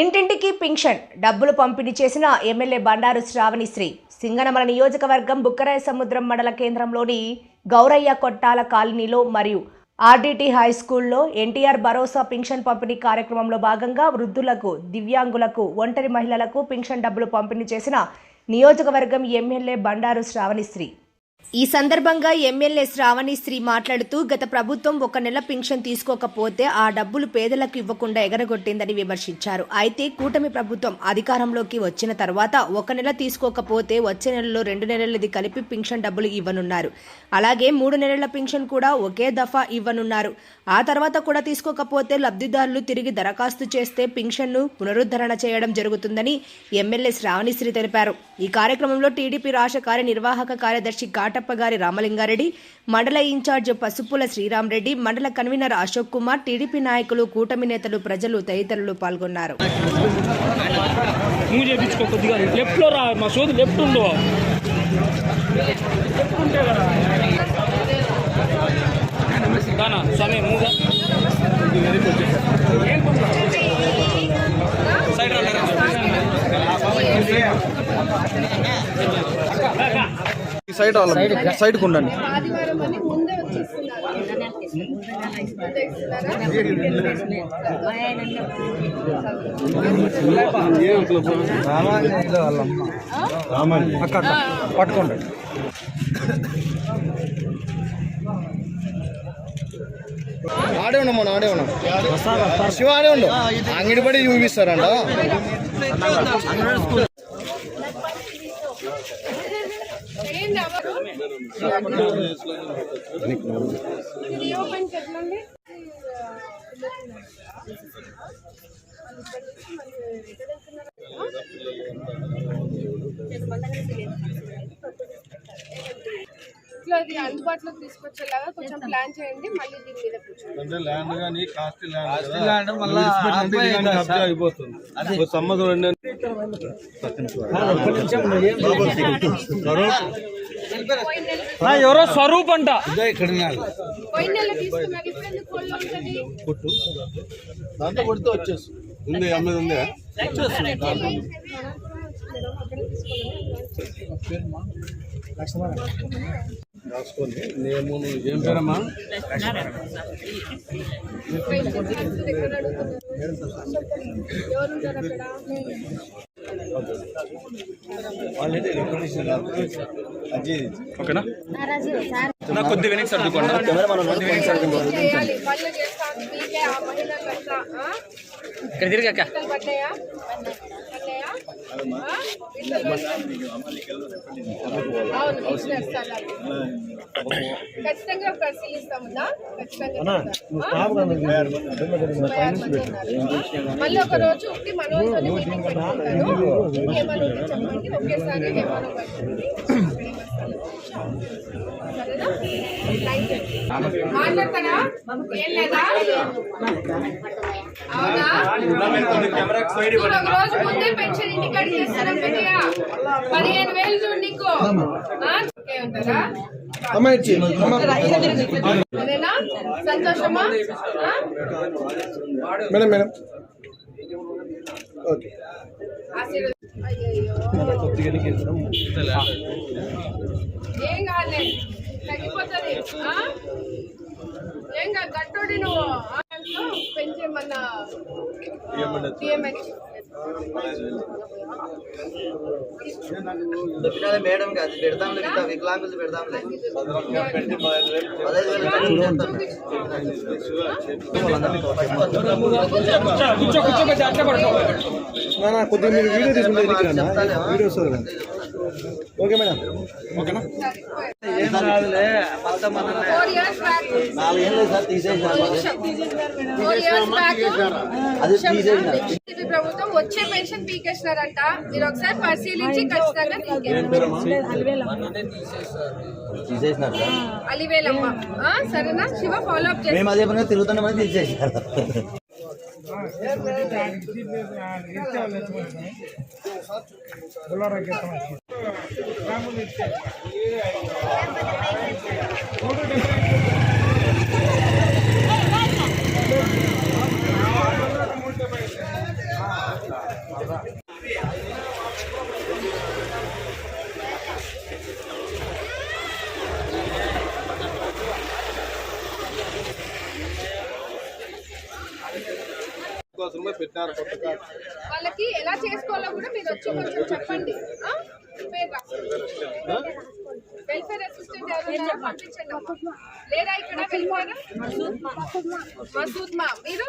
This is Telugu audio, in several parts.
ఇంటింటికి పింఛన్ డబ్బులు పంపిణీ చేసిన ఎమ్మెల్యే బండారు శ్రావణిశ్రీ. సింగనమల నియోజకవర్గం బుక్కరాయ సముద్రం మండల కేంద్రంలోని గౌరయ్య కొట్టాల కాలనీలో మరియు ఆర్డీటీ హై స్కూల్లో ఎన్టీఆర్ భరోసా పింఛన్ పంపిణీ కార్యక్రమంలో భాగంగా వృద్ధులకు దివ్యాంగులకు ఒంటరి మహిళలకు పింఛన్ డబ్బులు పంపిణీ చేసిన నియోజకవర్గం ఎమ్మెల్యే బండారు శ్రావణిశ్రీ. ఈ సందర్భంగా ఎమ్మెల్యే శ్రావణి శ్రీ మాట్లాడుతూ గత ప్రభుత్వం ఒక నెల పింఛన్ తీసుకోకపోతే ఆ డబ్బులు పేదలకు ఇవ్వకుండా ఎగరగొట్టిందని విమర్శించారు. అయితే కూటమి ప్రభుత్వం అధికారంలోకి వచ్చిన తర్వాత ఒక నెల తీసుకోకపోతే వచ్చే నెలలో రెండు నెలలది కలిపి పింఛన్ డబ్బులు ఇవ్వనున్నారు. అలాగే మూడు నెలల పింఛన్ కూడా ఒకే దఫా ఇవ్వనున్నారు. ఆ తర్వాత కూడా తీసుకోకపోతే లబ్ధిదారులు తిరిగి దరఖాస్తు చేస్తే పింఛన్ను పునరుద్ధరణ చేయడం జరుగుతుందని ఎమ్మెల్యే శ్రావణిశ్రీ తెలిపారు. ఈ కార్యక్రమంలో టీడీపీ రాష్ట్ర కార్యనిర్వాహక కార్యదర్శి ఘాట్ గారి రామలింగారెడ్డి మండల ఇన్ఛార్జ్ పసుపుల శ్రీరామరెడ్డి మండల కన్వీనర్ అశోక్ కుమార్ టీడీపీ నాయకులు కూటమి నేతలు ప్రజలు తదితరులు పాల్గొన్నారు. మూవ్ చేయించుకో కొద్దిగా లెఫ్ట్లో రా మా సోది లెఫ్ట్ ఉందో లెఫ్ట్ ఉంటే కదా దానా స్వామి మూగా సైడ్ ఈ సైడ్ వాళ్ళ సైడ్కు ఉండండి ఆదివారం అని ముందే వచ్చేస్తున్నారు. అక్క అక్క పట్టుకోండి. ఆడే ఉన్నాం మనం ఆడే ఉన్నాం శివ ఆడే ఉండు అంగడి పడి చూపిస్తారంట ఏంటి ఎవరు ఇది ఓపెన్ చెప్పండి ఇట్లా అందుబాటులోకి తీసుకొచ్చేలాగా కొంచెం ప్లాన్ చేయండి మళ్ళీ దీని మీద కూర్చోండి. అంటే ల్యాండ్ కానీ కాస్ట్ ల్యాండ్ ల్యాండ్ కబ్జా అయిపోతుంది. ఒక సంవత్సరం రెండు ఎవరో స్వరూప్ అంట. ఉంటుంది? దాంతో కొడితే వచ్చేస్తుంది ఉంది అమ్మది ఉంది? రాసుకోండి. నేను ఏం పేరమ్మా? ఓకేనా? నా కొద్ది వెనక్కి సర్దుకోండి? ఇక్కడ ఖచ్చితంగా ఖచ్చితంగా. ఆ? ముప్పై ఆరు మంది ఉన్నారు. మళ్ళీ ఒక రోజు ఉండి మనోజ్తోనే మీటింగ్ పెట్టుకుంటాను. ఏమని ఉంటే చెప్పండి ఒకేసారి ఏమని పడుతుంది సరేనా థ్యాంక్ యూ మాట్లాడతారా ఏం లేదా అవునా నువ్వు ఒక రోజు ముందే పెన్షన్ ఇంటికి అడిగేస్తారా పెద్దగా పదిహేను వేలు చూడు నీకు ఆ? ఓకే ఉంటారా అమ్మ ఇచ్చి అమ్మ అదేనా సంతోషమా? మేడం మేడం ఓకే ఏం కాదులే తగ్గిపోతుంది ఆ? ఏం కాదు గట్టోడి నువ్వు? పెంచేమన్నా మేడం కాదు పెడతాంలే ఇంత వికలాంగులు నా కొద్దిగా మీరు వీడియో తీసుకుంటే వీడియో వస్తుంది కదా. Okay madam. ఓకేనా? ఫోర్ ఇయర్స్ బ్యాక్ నాలుగేళ్ళు సార్ తీసేసారు ఫోర్ ఇయర్స్ బ్యాక్ అది తీసేసినారు టీడీపీ ప్రభుత్వం వచ్చే పెన్షన్ పీకేసినారంట. మీరు ఒకసారి పరిశీలించి ఖచ్చితంగా. తీసేసినారు అలివేలమ్మ. సరేనా? శివ ఫాలో అప్ చేసి మేము అదే పనిగా తిరుగుతున్నామని తీసేసారు పెట్టినారు కోసమే పెట్టినారు వాళ్ళకి ఎలా చేసుకోవాలో కూడా మీరు వచ్చి కొంచెం చెప్పండి. వెల్ఫేర్ అసిస్టెంట్ ఎవరున్నారో పంపించండి అమ్మా. లేరా ఇక్కడ వెల్ఫేర్ మసూద్ మా మీరు?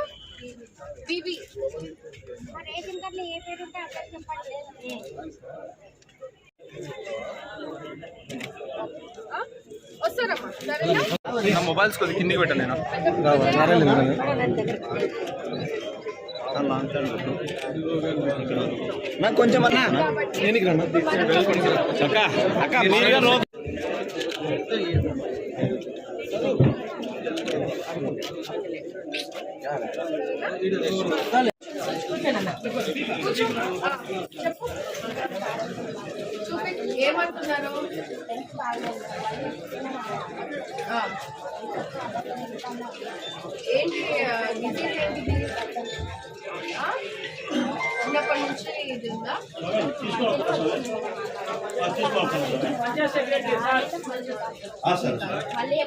బీబీ. రేషన్ కార్డులో ఏ పేరు ఉంటే అక్కడ చెప్పండి ఆ? వస్తారమ్మా. సరేనా? నా మొబైల్స్ కొద్ది కిందికి పెట్టాను నేను. నాకు కొంచెం అన్నా. దేనికి రా అక్క చెప్పు ఏమంటున్నారు. ఏంటి? ఉందా? మళ్ళీ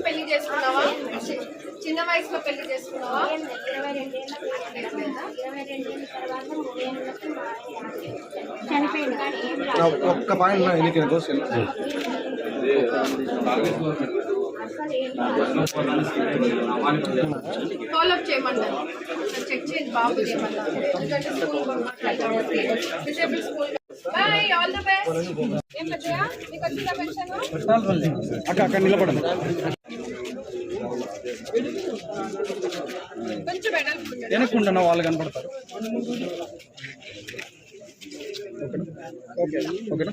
పెళ్ళి చేసుకున్నావా? చిన్న వయసులో పెళ్ళి చేసుకున్నావా? చనిపోయింది. ఒక్క పాయింట్ నా ఎన్నికల కోసం ఫాలో అప్ చేయమన్నారు చెక్ చేయండి బాబు ఏమన్నారు ఎందుకంటే స్కూల్ పంపించాలి కాబట్టి disable school boy all the best ఏం పెద్దగా మీకు వచ్చిందా పెన్షన్? అక్క అక్కడ నిలబడండి. కొంచెం వాళ్ళు కనపడతారు. ఓకేనా?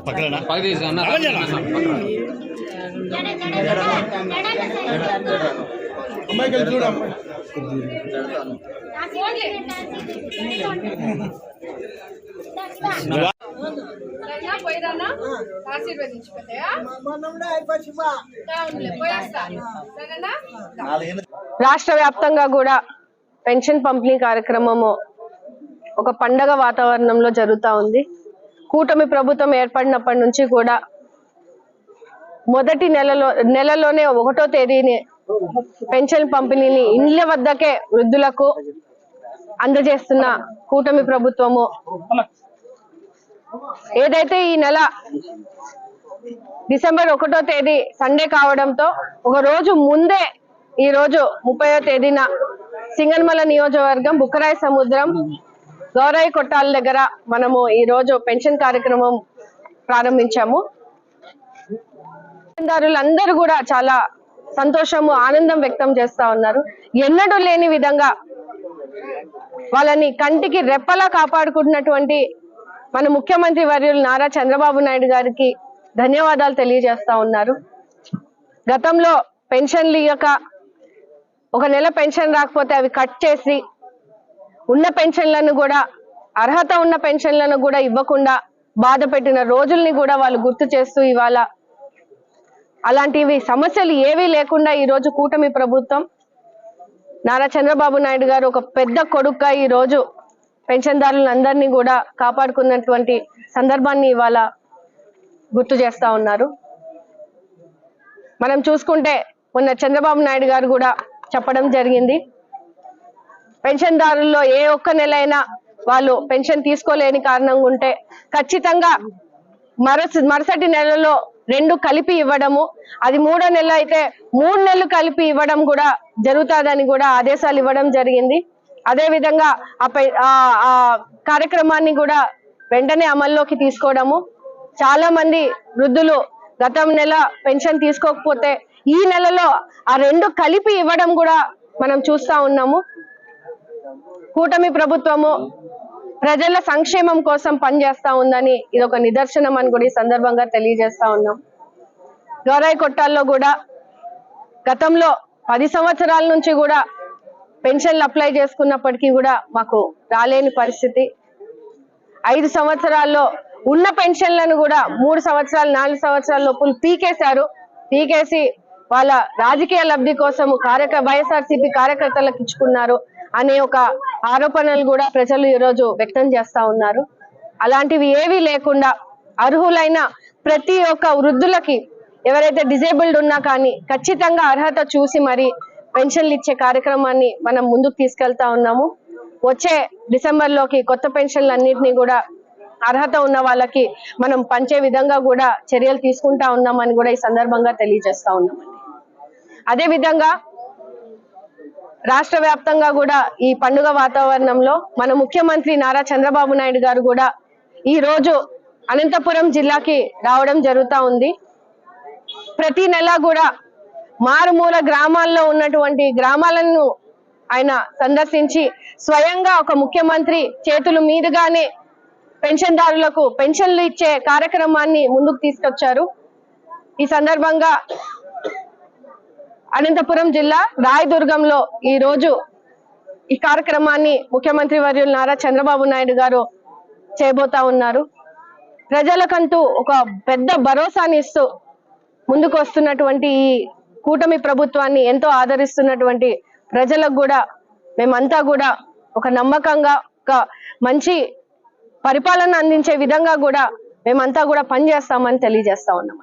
పక్క తీసుకున్నా అమ్మాయికి వెళ్ళి చూడమ్మా సరేనా పోయిరానా? ఆశీర్వదించి పెద్దయా అవునులే పోయేస్తా. సరేనా? రాష్ట్ర వ్యాప్తంగా కూడా పెన్షన్ పంపిణీ కార్యక్రమము ఒక పండగ వాతావరణంలో జరుగుతూ ఉంది. కూటమి ప్రభుత్వం ఏర్పడినప్పటి నుంచి కూడా మొదటి నెలలో నెలలోనే ఒకటో తేదీని పెన్షన్ పంపిణీని ఇండ్ల వద్దకే వృద్ధులకు అందజేస్తున్న కూటమి ప్రభుత్వము. ఏదైతే ఈ నెల డిసెంబర్ ఒకటో తేదీ సండే కావడంతో ఒక రోజు ముందే ఈ రోజు ముప్పయో తేదీన సింగన్మల నియోజకవర్గం బుక్కరాయ సముద్రం గౌరయ్య కొట్టాల దగ్గర మనము ఈ రోజు పెన్షన్ కార్యక్రమం ప్రారంభించాము. పెన్షన్దారులందరూ కూడా చాలా సంతోషము ఆనందం వ్యక్తం చేస్తా ఉన్నారు. ఎన్నడూ లేని విధంగా వాళ్ళని కంటికి రెప్పలా కాపాడుకుంటున్నటువంటి మన ముఖ్యమంత్రి వర్యులు నారా చంద్రబాబు నాయుడు గారికి ధన్యవాదాలు తెలియజేస్తా ఉన్నారు. గతంలో పెన్షన్లు ఇవ్వక ఒక నెల పెన్షన్ రాకపోతే అవి కట్ చేసి ఉన్న పెన్షన్లను కూడా అర్హత ఉన్న పెన్షన్లను కూడా ఇవ్వకుండా బాధ పెట్టిన రోజుల్ని కూడా వాళ్ళు గుర్తు చేస్తూ ఇవాళ అలాంటివి సమస్యలు ఏవీ లేకుండా ఈ రోజు కూటమి ప్రభుత్వం నారా చంద్రబాబు నాయుడు గారు ఒక పెద్ద కొడుక్గా ఈ రోజు పెన్షన్దారులందరినీ కూడా కాపాడుకున్నటువంటి సందర్భాన్ని ఇవాళ గుర్తు చేస్తా ఉన్నారు. మనం చూసుకుంటే మొన్న చంద్రబాబు నాయుడు గారు కూడా చెప్పడం జరిగింది. పెన్షన్దారుల్లో ఏ ఒక్క నెల అయినా వాళ్ళు పెన్షన్ తీసుకోలేని కారణం ఉంటే ఖచ్చితంగా మరస మరుసటి నెలలో రెండు కలిపి ఇవ్వడము అది మూడో నెల అయితే మూడు నెలలు కలిపి ఇవ్వడం కూడా జరుగుతుందని కూడా ఆదేశాలు ఇవ్వడం జరిగింది. అదే విధంగా ఆ ఆ- ఆ కార్యక్రమాన్ని కూడా వెంటనే అమల్లోకి తీసుకోవడము. చాలా మంది వృద్ధులు గతం నెల పెన్షన్ తీసుకోకపోతే ఈ నెలలో ఆ రెండు కలిపి ఇవ్వడం కూడా మనం చూస్తా ఉన్నాము. కూటమి ప్రభుత్వము ప్రజల సంక్షేమం కోసం పనిచేస్తా ఉందని ఇది ఒక నిదర్శనం అని కూడా ఈ సందర్భంగా తెలియజేస్తా ఉన్నాం. గౌరాయి కొట్టాల్లో కూడా గతంలో పది సంవత్సరాల నుంచి కూడా పెన్షన్లు అప్లై చేసుకున్నప్పటికీ కూడా మాకు రాలేని పరిస్థితి. ఐదు సంవత్సరాల్లో ఉన్న పెన్షన్లను కూడా మూడు సంవత్సరాలు నాలుగు సంవత్సరాల లోపులు పీకేశారు. పీకేసి వాళ్ళ రాజకీయ లబ్ధి కోసం కార్యక వైఎస్ఆర్సీపీ కార్యకర్తలకు ఇచ్చుకున్నారు. అనే ఒక ఆరోపణలు కూడా ప్రజలు ఈరోజు వ్యక్తం చేస్తా ఉన్నారు. అలాంటివి ఏవీ లేకుండా అర్హులైన ప్రతి ఒక్క వృద్ధులకి ఎవరైతే డిజేబుల్డ్ ఉన్నా కానీ ఖచ్చితంగా అర్హత చూసి మరి పెన్షన్లు ఇచ్చే కార్యక్రమాన్ని మనం ముందుకు తీసుకెళ్తా ఉన్నాము. వచ్చే డిసెంబర్లోకి కొత్త పెన్షన్లు అన్నింటినీ కూడా అర్హత ఉన్న వాళ్ళకి మనం పంచే విధంగా కూడా చర్యలు తీసుకుంటా ఉన్నామని కూడా ఈ సందర్భంగా తెలియజేస్తా ఉన్నామండి. అదే విధంగా రాష్ట్ర వ్యాప్తంగా కూడా ఈ పండుగ వాతావరణంలో మన ముఖ్యమంత్రి నారా చంద్రబాబు నాయుడు గారు కూడా ఈ రోజు అనంతపురం జిల్లాకి రావడం జరుగుతూ ఉంది. ప్రతి నెల కూడా మారుమూల గ్రామాల్లో ఉన్నటువంటి గ్రామాలను ఆయన సందర్శించి స్వయంగా ఒక ముఖ్యమంత్రి చేతుల మీదుగానే పెన్షన్దారులకు పెన్షన్లు ఇచ్చే కార్యక్రమాన్ని ముందుకు తీసుకొచ్చారు. ఈ సందర్భంగా అనంతపురం జిల్లా రాయదుర్గంలో ఈ రోజు ఈ కార్యక్రమాన్ని ముఖ్యమంత్రి వర్యులు నారా చంద్రబాబు నాయుడు గారు చేయబోతా ఉన్నారు. ప్రజలకంటూ ఒక పెద్ద భరోసాని ఇస్తూ ముందుకు వస్తున్నటువంటి ఈ కూటమి ప్రభుత్వాన్ని ఎంతో ఆదరిస్తున్నటువంటి ప్రజలకు కూడా మేమంతా కూడా ఒక నమ్మకంగా ఒక మంచి పరిపాలన అందించే విధంగా కూడా మేమంతా కూడా పనిచేస్తామని తెలియజేస్తా ఉన్నాం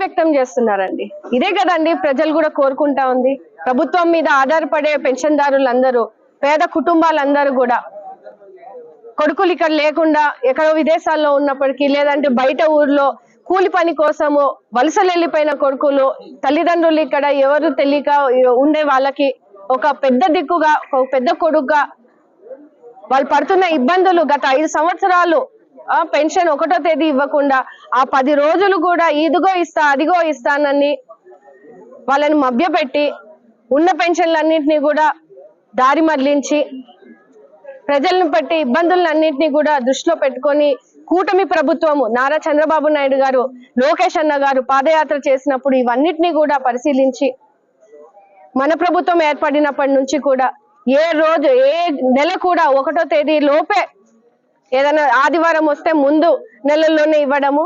వ్యక్తం చేస్తున్నారండి. ఇదే కదండి ప్రజలు కూడా కోరుకుంటా ఉంది. ప్రభుత్వం మీద ఆధారపడే పెన్షన్దారులందరూ పేద కుటుంబాలందరూ కూడా కొడుకులు ఇక్కడ లేకుండా ఎక్కడో విదేశాల్లో ఉన్నప్పటికీ లేదంటే బయట ఊర్లో కూలి పని కోసము వలసలు వెళ్ళిపోయిన కొడుకులు తల్లిదండ్రులు ఇక్కడ ఎవరు తెలియక ఉండే వాళ్ళకి ఒక పెద్ద దిక్కుగా ఒక పెద్ద కొడుకుగా వాళ్ళు పడుతున్న ఇబ్బందులు గత ఐదు సంవత్సరాలు పెన్షన్ ఒకటో తేదీ ఇవ్వకుండా ఆ పది రోజులు కూడా ఇదిగో ఇస్తా అదిగో ఇస్తానని వాళ్ళని మభ్యపెట్టి ఉన్న పెన్షన్లన్నింటినీ కూడా దారి మళ్ళించి ప్రజలను పట్టి ఇబ్బందులన్నింటినీ కూడా దృష్టిలో పెట్టుకొని కూటమి ప్రభుత్వము నారా చంద్రబాబు నాయుడు గారు లోకేష్ అన్న గారు పాదయాత్ర చేసినప్పుడు ఇవన్నిటినీ కూడా పరిశీలించి మన ప్రభుత్వం ఏర్పడినప్పటి నుంచి కూడా ఏ రోజు ఏ నెల కూడా ఒకటో తేదీ లోపే ఏదైనా ఆదివారం వస్తే ముందు నెలల్లోనే ఇవ్వడము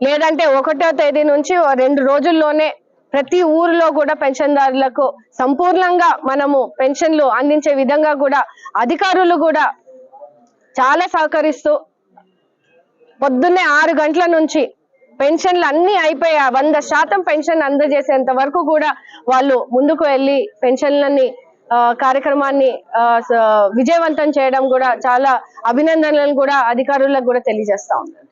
లేదంటే ఒకటో తేదీ నుంచి రెండు రోజుల్లోనే ప్రతి ఊరిలో కూడా పెన్షన్దారులకు సంపూర్ణంగా మనము పెన్షన్లు అందించే విధంగా కూడా అధికారులు కూడా చాలా సహకరిస్తూ పొద్దున్నే ఆరు గంటల నుంచి పెన్షన్లు అన్ని అయిపోయా వంద శాతం పెన్షన్ అందజేసేంత వరకు కూడా వాళ్ళు ముందుకు వెళ్ళి పెన్షన్లని కార్యక్రమాన్ని ఆ, విజయవంతం చేయడం కూడా చాలా అభినందనలను కూడా అధికారులకు కూడా తెలియజేస్తా ఉన్నారు